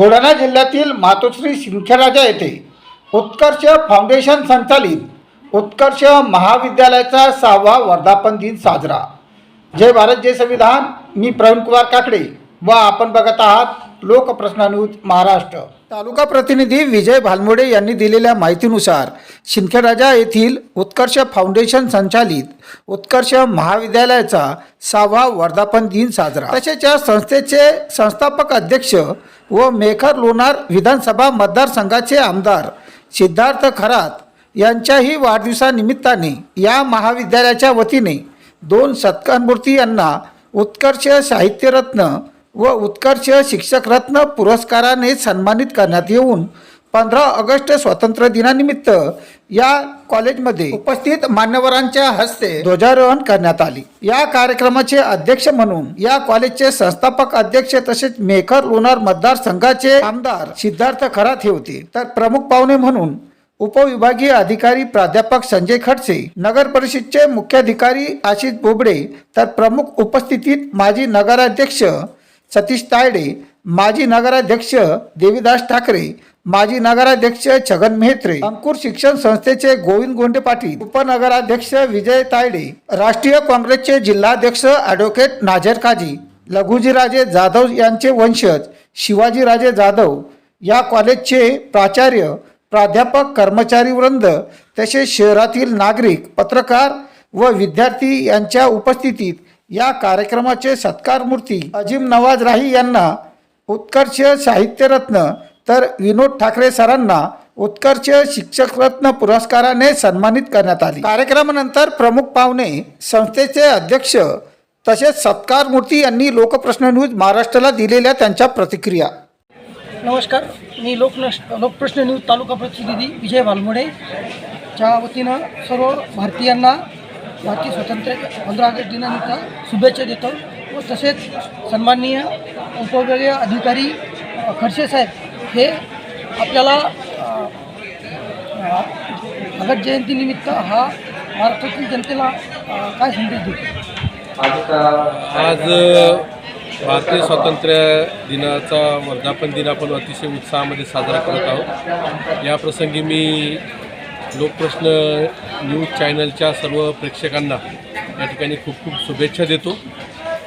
बुलढाणा जिल्ह्यातील मातोश्री सिंखेराजा येथे उत्कर्ष फाउंडेशन संचालित उत्कर्ष महाविद्यालयाचा सहावा वर्धापन दिन साजरा. जय भारत जय संविधान. मी प्रवीण कुमार काकडे व आपण बघत आहात लोकप्रश्न न्यूज महाराष्ट्र. तालुका प्रतिनिधी विजय भालमोडे यांनी दिलेल्या माहितीनुसार शिंदखेराजा येथील उत्कर्ष फाउंडेशन संचालित उत्कर्ष महाविद्यालयाचा सहावा वर्धापन दिन साजरा. तसेच या संस्थेचे संस्थापक अध्यक्ष व मेखर लोणार विधानसभा मतदारसंघाचे आमदार सिद्धार्थ खरात यांच्याही वाढदिवसानिमित्ताने या महाविद्यालयाच्या वतीने दोन सत्कारमूर्ती यांना उत्कर्ष साहित्यरत्न व उत्कर्ष शिक्षकरत्न पुरस्काराने सन्मानित करण्यात येऊन पंधरा ऑगस्ट स्वातंत्र्य दिनानिमित्त या कॉलेजमध्ये उपस्थित मान्यवरांच्या हस्ते ध्वजारोहण करण्यात आले. या कार्यक्रमाचे अध्यक्ष म्हणून या कॉलेजचे संस्थापक अध्यक्ष तसेच मेखर लोणार मतदारसंघाचे आमदार सिद्धार्थ खरात हे होते. तर प्रमुख पाहुणे म्हणून उपविभागीय अधिकारी प्राध्यापक संजय खडसे नगर परिषदचे मुख्याधिकारी आशिष बोबडे तर प्रमुख उपस्थितीत माजी नगराध्यक्ष सतीश तायडे माजी नगराध्यक्ष देवीदास ठाकरे माजी नगराध्यक्ष छगन मेहत्रे अंकुर शिक्षण संस्थेचे गोविंद गोंडे पाटील उपनगराध्यक्ष विजय तायडे राष्ट्रीय काँग्रेसचे जिल्हाध्यक्ष ॲडव्होकेट नाझर काजी लघुजीराजे जाधव यांचे वंशज शिवाजीराजे जाधव या कॉलेजचे प्राचार्य प्राध्यापक कर्मचारी वृंद तसेच शहरातील नागरिक पत्रकार व विद्यार्थी यांच्या उपस्थितीत या कार्यक्रमाचे सत्कार मूर्ती अजिम नवाज राही यांना उत्कर्ष साहित्यरत्न तर विनोद ठाकरे सरांना उत्कर्ष शिक्षकरत्न पुरस्काराने सन्मानित करण्यात आले. कार्यक्रमानंतर प्रमुख पाहुणे संस्थेचे अध्यक्ष तसेच सत्कार मूर्ती यांनी लोकप्रश्न न्यूज महाराष्ट्राला दिलेल्या त्यांच्या प्रतिक्रिया. नमस्कार मी लोकनश लोकप्रश्न न्यूज तालुका प्रतिनिधी विजय भालमोडे च्या वतीनं सर्व भारतीयांना भारतीय स्वातंत्र्य पंधरा ऑगस्ट दिनानिमित्त शुभेच्छा देतो. व तसेच सन्माननीय उपविभागीय अधिकारी खडसे साहेब हे आपल्याला भगत जयंतीनिमित्त हा महाराष्ट्रातील जनतेला काय संदेश देतो? आज भारतीय स्वातंत्र्य दिनाचा वर्धापन दिन आपण अतिशय उत्साहामध्ये साजरा करत आहोत. या प्रसंगी मी लोकप्रश्न न्यूज चॅनलच्या सर्व प्रेक्षकांना या ठिकाणी खूप खूप शुभेच्छा देतो.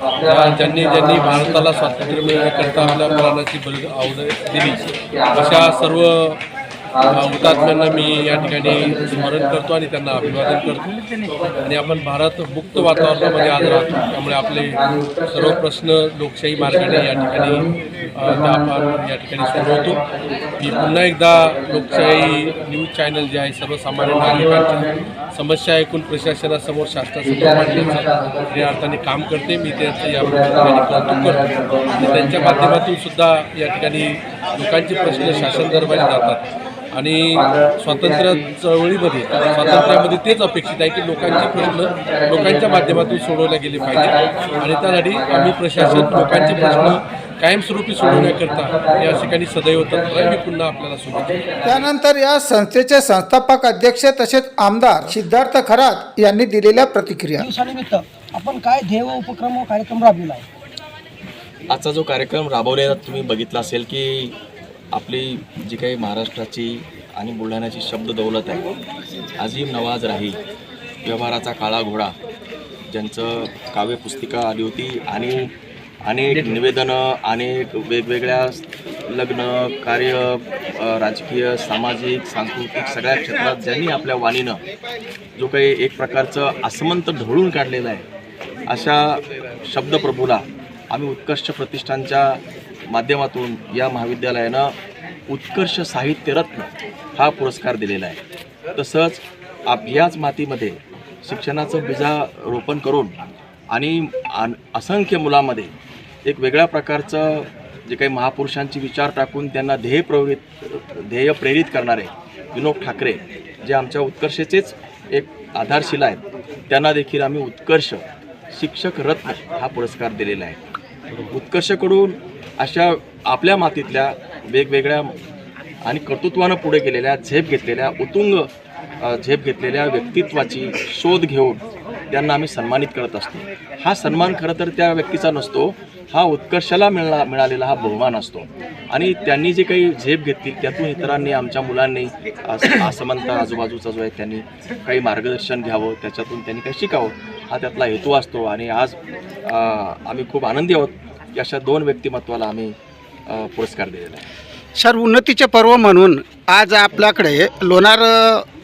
ज्यांनी ज्यांनी भारताला स्वातंत्र्य मिळवण्याकरता आपल्या प्राणाची बळी आवड दिली. अशा सर्व हुतात्म्यांना मी या ठिकाणी स्मरण करतो आणि त्यांना अभिवादन करतो. आणि आपण भारत मुक्त वातावरणामध्ये आज राहतो. त्यामुळे आपले सर्व प्रश्न लोकशाही मार्गाने या ठिकाणी आपण या ठिकाणी सोडवतो मी पुन्हा एकदा लोकशाही न्यूज चॅनल जे आहे सर्वसामान्य नागरिकांच्या समस्या ऐकून प्रशासनासमोर शासनासमोर मांडण्याचं या अर्थाने काम करते. मी त्याचं या ठिकाणी कौतुक करतो. आणि त्यांच्या माध्यमातून सुद्धा या ठिकाणी लोकांचे प्रश्न शासन दरबारी जातात. आणि स्वातंत्र्य चळवळीमध्ये स्वातंत्र्यामध्ये तेच अपेक्षित आहे की लोकांचे प्रश्न लोकांच्या माध्यमातून सोडवले गेले पाहिजे. आणि त्यासाठी आम्ही प्रशासन लोकांचे प्रश्न कायमस्वरूपी सोडवण्याकरता या ठिकाणी सदैव तत्पर मी पुन्हा आपल्याला शुभेच्छा देतो. त्यानंतर या संस्थेचे संस्थापक अध्यक्ष तसेच आमदार सिद्धार्थ खरात यांनी दिलेल्या प्रतिक्रिया. दिवसानिमित्त आपण काय ध्येय व उपक्रम व कार्यक्रम राबविला आहे? आजचा जो कार्यक्रम राबवलेला तुम्ही बघितला असेल की आपली जी काही महाराष्ट्राची आणि बुलढाण्याची शब्द दौलत आहे अजीम नवाज राही व्यवहाराचा काळा घोडा ज्यांचं काव्यपुस्तिका आली होती आणि अनेक निवेदनं अनेक वेगवेगळ्या लग्न कार्य राजकीय सामाजिक सांस्कृतिक सगळ्या क्षेत्रात ज्यांनी आपल्या वाणीनं जो काही एक प्रकारचं आसमंत ढवळून काढलेलं आहे अशा शब्दप्रभूला आम्ही उत्कृष्ट प्रतिष्ठानच्या माध्यमातून या महाविद्यालयानं उत्कर्ष साहित्यरत्न हा पुरस्कार दिलेला आहे. तसंच आप याच मातीमध्ये शिक्षणाचं बीजारोपण करून आणि असंख्य मुलामध्ये एक वेगळ्या प्रकारचं जे काही महापुरुषांचे विचार टाकून त्यांना ध्येय प्रवृत्त ध्येय प्रेरित करणारे विनोद ठाकरे जे आमच्या उत्कर्षाचेच एक आधारशिला आहेत त्यांना देखील आम्ही उत्कर्ष शिक्षक रत्न हा पुरस्कार दिलेला आहे. उत्कर्षकडून अशा आपल्या मातीतल्या वेगवेगळ्या आणि कर्तृत्वानं पुढे गेलेल्या झेप घेतलेल्या उतुंग झेप घेतलेल्या व्यक्तित्वाची शोध घेऊन त्यांना आम्ही सन्मानित करत असतो. हा सन्मान खरं तर त्या व्यक्तीचा नसतो हा उत्कर्षाला मिळला मिळालेला हा बहुमान असतो. आणि त्यांनी जे काही झेप घेतली त्यातून इतरांनी आमच्या मुलांनी अस- आजूबाजूचा जो आहे त्यांनी काही मार्गदर्शन घ्यावं त्याच्यातून त्यांनी काही शिकावं हा त्यातला हेतू असतो. आणि आज आम्ही खूप आनंदी आहोत. अशा दोन व्यक्तिमत्वाला आम्ही पुरस्कार दिलेला आहे. सर उन्नतीचे पर्व म्हणून आज आपल्याकडे लोणार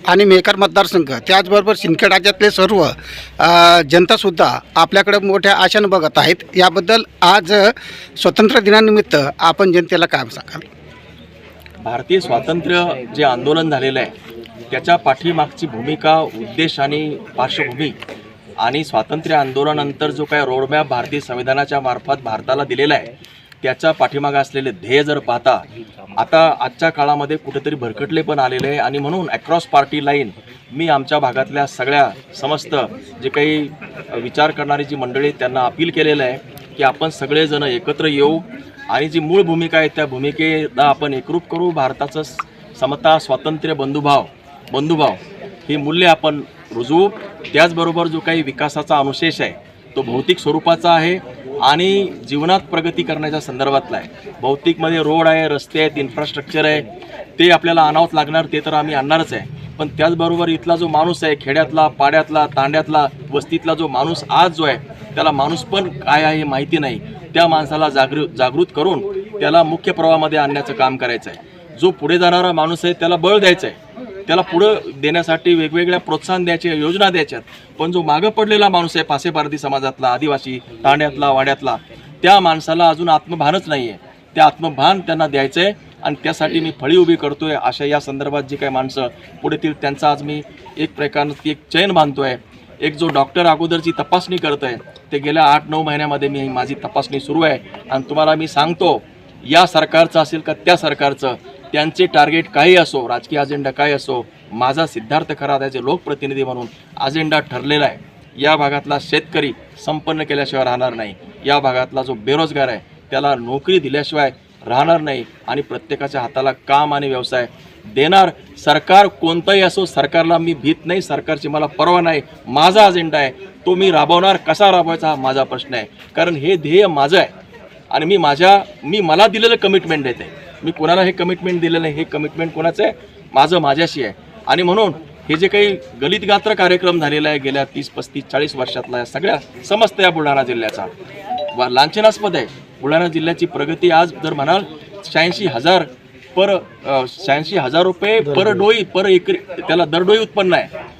आणि मेकर मतदारसंघ त्याचबरोबर सिंदखेड राज्यातले सर्व जनतासुद्धा आपल्याकडे मोठ्या आशेनं बघत आहेत. याबद्दल आज अ, स्वातंत्र्य दिनानिमित्त आपण जनतेला काय सांगाल भारतीय स्वातंत्र्य जे आंदोलन झालेलं आहे त्याच्या पाठीमागची भूमिका उद्देश आणि पार्श्वभूमी आणि स्वातंत्र्य आंदोलनानंतर जो काय रोडमॅप भारतीय संविधानाच्या मार्फत भारताला दिलेला आहे त्याच्या पाठीमागे असलेले ध्येय जर पाहता आता आजच्या काळामध्ये कुठेतरी भरकटले पण आलेले आहे. आणि म्हणून अक्रॉस पार्टी लाईन मी आमच्या भागातल्या सगळ्या समस्त जे काही विचार करणारी जी मंडळी त्यांना अपील केलेलं आहे की आपण सगळेजण एकत्र येऊ आणि जी मूळ भूमिका आहे त्या भूमिकेला आपण एकरूप करू. भारताचं समता स्वातंत्र्य बंधुभाव बंधुभाव ही मूल्य आपण रुजू. त्याचबरोबर जो काही विकासाचा अनुशेष आहे तो भौतिक स्वरूपाचा आहे आणि जीवनात प्रगती करण्याच्या संदर्भातला आहे. भौतिकमध्ये रोड आहे रस्ते आहेत इन्फ्रास्ट्रक्चर आहे. ते आपल्याला आणावंच लागणार ते तर आम्ही आणणारच आहे. पण त्याचबरोबर इथला जो माणूस आहे खेड्यातला पाड्यातला तांड्यातला वस्तीतला जो माणूस आज जो आहे त्याला माणूस पण काय आहे हे माहिती नाही. त्या माणसाला जागृ जागृत करून त्याला मुख्य प्रवाहामध्ये आणण्याचं काम करायचं आहे. जो पुढे जाणारा माणूस आहे त्याला बळ द्यायचं आहे. त्याला पुढं देण्यासाठी वेगवेगळ्या प्रोत्साहन द्यायच्या योजना द्यायच्यात. पण जो मागं पडलेला माणूस आहे पासेपारधी समाजातला आदिवासी तांड्यातला वाड्यातला त्या माणसाला अजून आत्मभानच नाही आहे त्या आत्मभान त्यांना द्यायचं आहे आणि त्यासाठी मी फळी उभी करतोय अशा या संदर्भात जी काही माणसं पुढे येतील त्यांचा आज मी एक प्रकारनं ती एक चैन बांधतोय. एक जो डॉक्टर अगोदरची तपासणी करत आहे ते गेल्या आठ नऊ महिन्यामध्ये मी माझी तपासणी सुरू आहे. आणि तुम्हाला मी सांगतो या सरकारचं असेल का त्या सरकारचं त्यांचे टार्गेट काही असो राजकीय अजेंडा काय असो माझा सिद्धार्थ खरा लोकप्रतिनिधी म्हणून अजेंडा ठरलेला आहे. या भागातला शेतकरी संपन्न केल्याशिवाय राहणार नाही. या भागातला जो बेरोजगार आहे त्याला नोकरी दिल्याशिवाय राहणार नाही आणि प्रत्येकाच्या हाताला काम आणि व्यवसाय देणार सरकार कोणतंही असो सरकारला मी भीत नाही सरकारची मला परवा नाही. माझा अजेंडा आहे तो मी राबवणार कसा राबवायचा हा माझा प्रश्न आहे. कारण हे ध्येय माझं आहे आणि मी माझ्या मी मला दिलेलं कमिटमेंट देते. मी कोणाला हे कमिटमेंट दिलेलं आहे हे कमिटमेंट कोणाचं आहे? माझं माझ्याशी आहे. आणि म्हणून हे जे काही गलित गात्र कार्यक्रम झालेला आहे गेल्या तीस पस्तीस चाळीस वर्षातला या सगळ्या समस्त या बुलढाणा जिल्ह्याचा. वा लांछनास्पद आहे. बुलढाणा जिल्ह्याची प्रगती आज जर म्हणाल शहाऐंशी हजार पर शहाऐंशी हजार रुपये पर डोई पर एकरी त्याला दरडोई उत्पन्न आहे.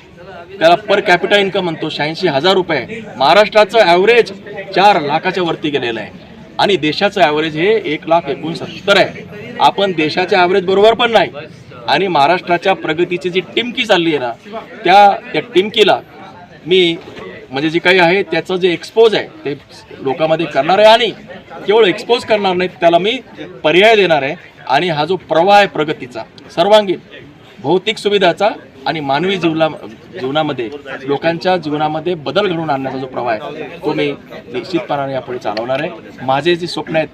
त्याला पर कॅपिटा इन्कम म्हणतो शहाऐंशी हजार रुपये. महाराष्ट्राचं ॲव्हरेज चार लाखाच्या वरती गेलेलं आहे. आणि देशाचं ॲव्हरेज हे एक लाख एकोणसत्तर आहे. आपण देशाच्या ॲव्हरेज बरोबर पण नाही. आणि महाराष्ट्राच्या प्रगतीची जी टिमकी चालली आहे ना त्या त्या टिमकीला मी म्हणजे जे काही आहे त्याचं जे एक्सपोज आहे ते लोकांमध्ये करणार आहे आणि केवळ एक्सपोज करणार नाही त्याला मी पर्याय देणार आहे. आणि हा जो प्रवाह आहे प्रगतीचा सर्वांगीण भौतिक सुविधाचा आणि मानवी जीवना जीवनामध्ये लोकांच्या जीवनामध्ये बदल घडवून आणण्याचा जो प्रवाह आहे तो मी निश्चितपणाने यापुढे चालवणार आहे. माझे जे स्वप्न आहेत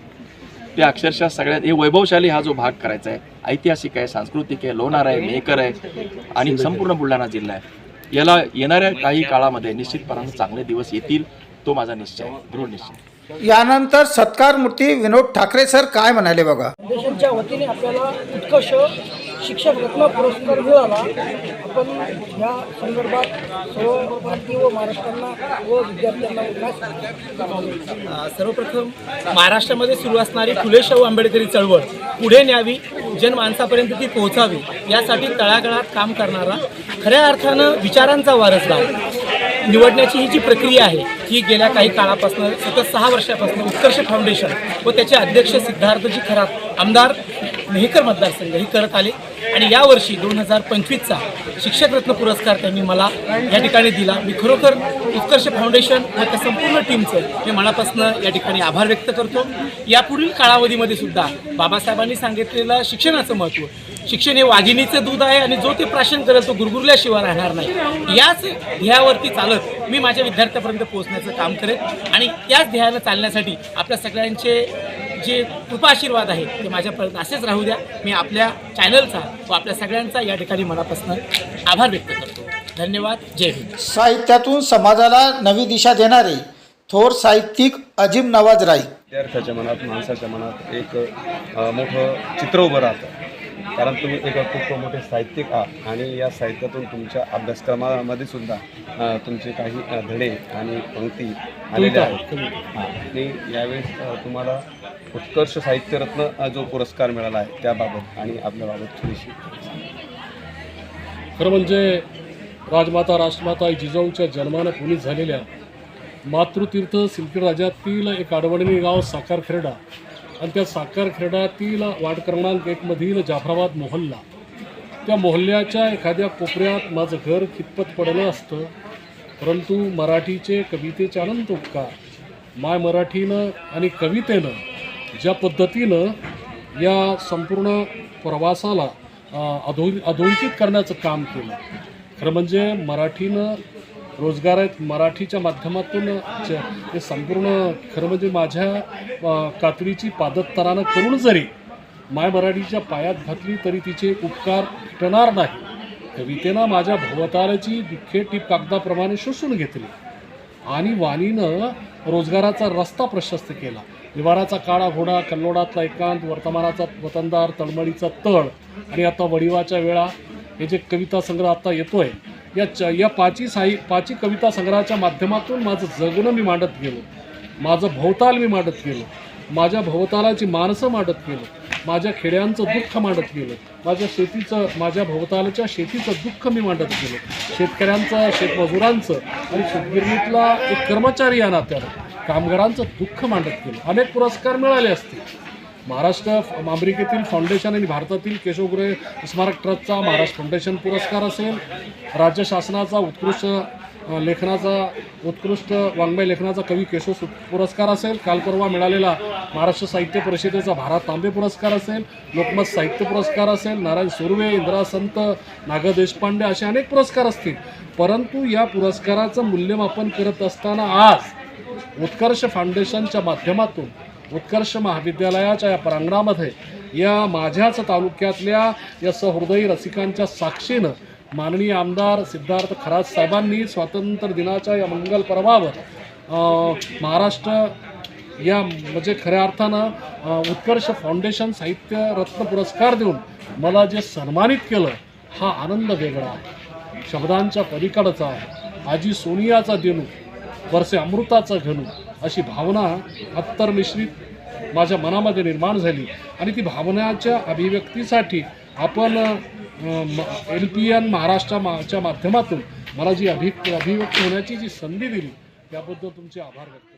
ते अक्षरशः सगळ्यात हे वैभवशाली हा जो भाग करायचा आहे ऐतिहासिक आहे सांस्कृतिक आहे लोणार आहे मेकर आहे आणि संपूर्ण बुलढाणा जिल्हा आहे. याला येणाऱ्या काही काळामध्ये निश्चितपणाने चांगले दिवस येतील तो माझा निश्चय आहे. दृढ निश्चय यानंतर सत्कार मूर्ती विनोद ठाकरे सर काय म्हणाले बघा? वतीने आपल्याला उत्कर्ष शिक्षक रत्न पुरस्कार मिळाला. आपण या संदर्भात सर्व भारतीय व महाराष्ट्रांना व विद्यार्थ्यांना सर्वप्रथम महाराष्ट्रामध्ये सुरू असणारी फुले शाहू आंबेडकरी चळवळ पुढे न्यावी जनमानसापर्यंत ती पोहोचावी यासाठी तळागाळात काम करणारा खऱ्या अर्थानं विचारांचा वारसदार निवडण्याची ही जी प्रक्रिया आहे ही गेल्या काही काळापासून सतत सहा वर्षापासून उत्कर्ष फाउंडेशन व त्याचे अध्यक्ष सिद्धार्थजी खरात आमदार मेहकर मतदारसंघ ही करत आले. आणि यावर्षी दोन हजार पंचवीसचा शिक्षकरत्न पुरस्कार त्यांनी मला या ठिकाणी दिला. मी खरोखर उत्कर्ष फाउंडेशन व त्या संपूर्ण टीमचं मी मनापासून या ठिकाणी आभार व्यक्त करतो. यापुढील कालावधीमध्ये सुद्धा बाबासाहेबांनी सांगितलेलं शिक्षणाचं महत्त्व शिक्षण हे वाघिणीचं दूध आहे आणि जो ते प्राशन करेल तो गुरगुरल्याशिवाय राहणार नाही. याच ध्येयावरती चालत मी माझ्या विद्यार्थ्यापर्यंत पोहोचण्याचं काम करेन. आणि त्याच ध्येयानं चालण्यासाठी आपल्या सगळ्यांचे जे कृपा आशीर्वाद आहे ते माझ्यापर्यंत असेच राहू द्या. मी आपल्या चॅनलचा व आपल्या सगळ्यांचा या ठिकाणी मनापासून आभार व्यक्त करतो. धन्यवाद. जय हिंद. साहित्यातून समाजाला नवी दिशा देणारे थोर साहित्यिक अजिम नवाज राई विद्यार्थ्याच्या मनात माणसाच्या मनात एक मोठं चित्र उभं राहतं. कारण तुम्ही एक खूप मोठे साहित्यिक आहात आणि या साहित्यातून तुमच्या अभ्यासक्रमामध्ये सुद्धा तुमचे काही धडे आणि पंक्ती आलेल्या आहेत. आणि यावेळेस तुम्हाला उत्कर्ष साहित्यरत्न जो पुरस्कार मिळाला आहे त्याबाबत आणि आपल्याबाबत थोडीशी खरं म्हणजे राजमाता राष्ट्रमाता जिजाऊच्या जन्मानं पुनीत झालेल्या मातृतीर्थ सिंदखेड राज्यातील एक आडवणी गाव साखरखेरडा आणि त्या साखरखेरडातील वार्ड क्रमांक एकमधील जाफराबाद मोहल्ला. त्या मोहल्ल्याच्या एखाद्या कोपऱ्यात माझं घर कितपत पडलं असतं परंतु मराठीचे कवितेचे अनंत उपकार. माय मराठीनं आणि कवितेनं ज्या पद्धतीनं या संपूर्ण प्रवासाला अधो अधोरेखित करण्याचं काम केलं. खरं म्हणजे मराठीनं रोजगार आहेत मराठीच्या माध्यमातून ज- हे संपूर्ण खरं म्हणजे माझ्या कातडीची पादत्तरानं करून जरी माय मराठीच्या पायात घातली तरी तिचे उपकार टणार नाही. कवितेनं माझ्या भवताराची दुःखे टीप कागदाप्रमाणे शोषून घेतली आणि वाणीनं रोजगाराचा रस्ता प्रशस्त केला. निवाराचा काळा घोडा कल्लोडातला एकांत वर्तमानाचा वतनदार तळमळीचा तळ आणि आता वडिवाच्या वेळा हे जे कविता संग्रह आता येतोय या च या पाची साई पाची कविता संग्रहाच्या माध्यमातून माझं जगणं मी मांडत गेलो. माझं भोवताल मी मांडत गेलो. माझ्या भोवतालाची माणसं मांडत गेलो. माझ्या खेड्यांचं दुःख मांडत गेलो. माझ्या शेतीचं माझ्या भोवतालच्या शेतीचं दुःख मी मांडत गेलो. शेतकऱ्यांचं शेतमजुरांचं आणि शेतगिरणीतला एक कर्मचारी या नात्याला कामगारांचं दुःख मांडत केलं अनेक पुरस्कार मिळाले असतील. महाराष्ट्र अमेरिकेतील फाउंडेशन आणि भारतातील केशवगुरे स्मारक ट्रस्टचा महाराष्ट्र फाउंडेशन पुरस्कार असेल. राज्य शासनाचा उत्कृष्ट लेखनाचा उत्कृष्ट वाङ्मय लेखनाचा कवी केशव सु- पुरस्कार असेल. काल परवा मिळालेला महाराष्ट्र साहित्य परिषदेचा भारत तांबे पुरस्कार असेल. लोकमत साहित्य पुरस्कार असेल. नारायण सुर्वे इंदिरा संत नागा देशपांडे असे अनेक पुरस्कार असतील. परंतु या पुरस्काराचं मूल्यमापन करत असताना आज उत्कर्ष फाउंडेशनच्या माध्यमातून उत्कर्ष महाविद्यालयाच्या या प्रांगणामध्ये या माझ्याच तालुक्यातल्या या सहृदयी रसिकांच्या साक्षीनं माननीय आमदार सिद्धार्थ खराज साहेबांनी स्वातंत्र्य दिनाच्या या मंगल पर्वावर महाराष्ट्र या म्हणजे खऱ्या अर्थानं उत्कर्ष फाउंडेशन साहित्य रत्न पुरस्कार देऊन मला जे सन्मानित केलं हा आनंद वेगळा आहे. शब्दांच्या पलीकडचा आहे. आजी सोनियाचा देणू वर्षे अमृताचा घनू अशी भावना अत्तर मिश्रित माझ्या मनामध्ये निर्माण झाली. आणि ती भावनाच्या अभिव्यक्तीसाठी आपण एल पी एन महाराष्ट्राच्या माध्यमातून मला जी अभि अभिव्यक्त होण्याची जी संधी दिली त्याबद्दल तुमचे आभार व्यक्त